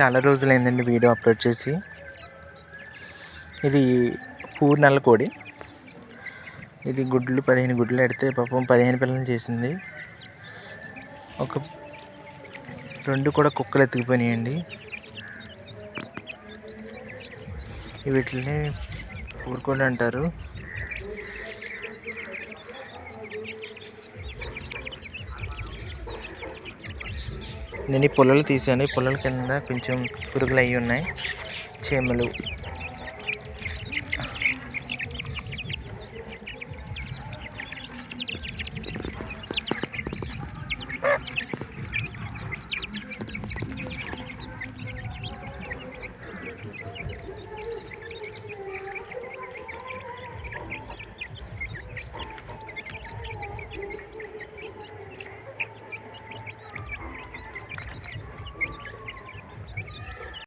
చాలా రోజులైందండి video upload చేసి. ఇది పూర్ నల్ల కోడి ఇది గుడ్లు పదిహేను గుడ్లు ఎడితే పాపం పదిహేను పిల్లలు చేసింది. ఒక రెండు కూడా కుక్కలు ఎత్తుకుపోయినాయండి. వీటిని పూరుకోళ్ళు అంటారు. నేను ఈ పుల్లలు తీసాను. ఈ పుల్లల కింద కొంచెం పురుగులు అయి ఉన్నాయి. చీమలు.